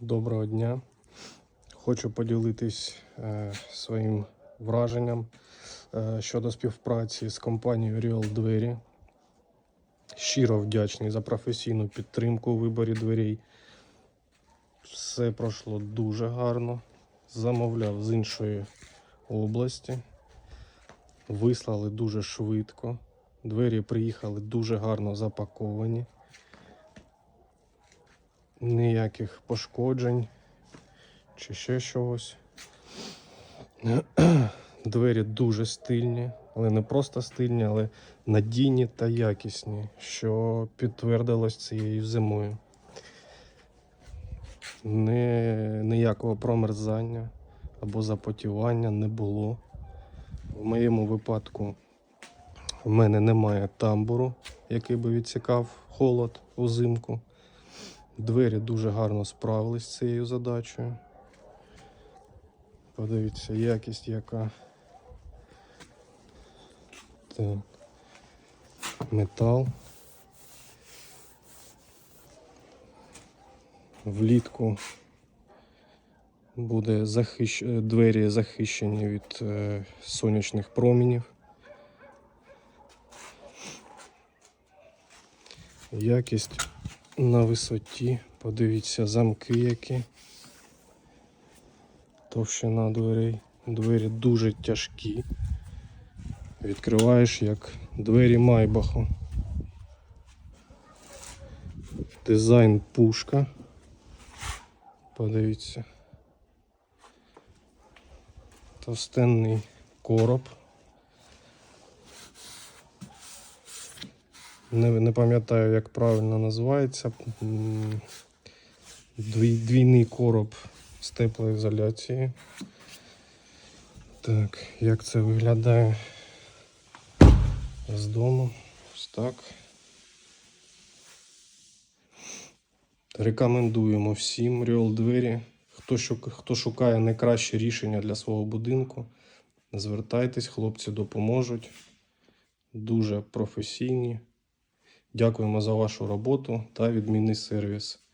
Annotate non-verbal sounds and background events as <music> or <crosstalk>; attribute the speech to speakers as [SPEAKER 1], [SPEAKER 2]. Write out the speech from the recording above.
[SPEAKER 1] Доброго дня. Хочу поділитись е, своїм враженням е, щодо співпраці з компанією Real Двері. Щиро вдячний за професійну підтримку у виборі дверей. Все пройшло дуже гарно. Замовляв з іншої області. Вислали дуже швидко. Двері приїхали дуже гарно запаковані ніяких пошкоджень чи ще чогось. <clears throat> Двері дуже стильні, але не просто стильні, але надійні та якісні, що підтвердилось цією зимою. Не, ніякого промерзання або запотівання не було. В моєму випадку в мене немає тамбуру, який би відсікав холод узимку. Двері дуже гарно справились з цією задачею. Подивіться, якість яка. Так. Метал. Влітку буде захищ... двері захищені від е, сонячних промінів. Якість на висоті. Подивіться, замки які. Товщина дверей. Двері дуже тяжкі. Відкриваєш як двері Майбаху. Дизайн пушка. Подивіться. Товстенний короб. Не, не пам'ятаю, як правильно називається. Двій, двійний короб з теплоізоляції. Так, як це виглядає з дому? Ось так. Рекомендуємо всім Real двері. Хто, хто шукає найкраще рішення для свого будинку, звертайтесь, хлопці допоможуть. Дуже професійні. Дякуємо за вашу роботу та відмінний сервіс.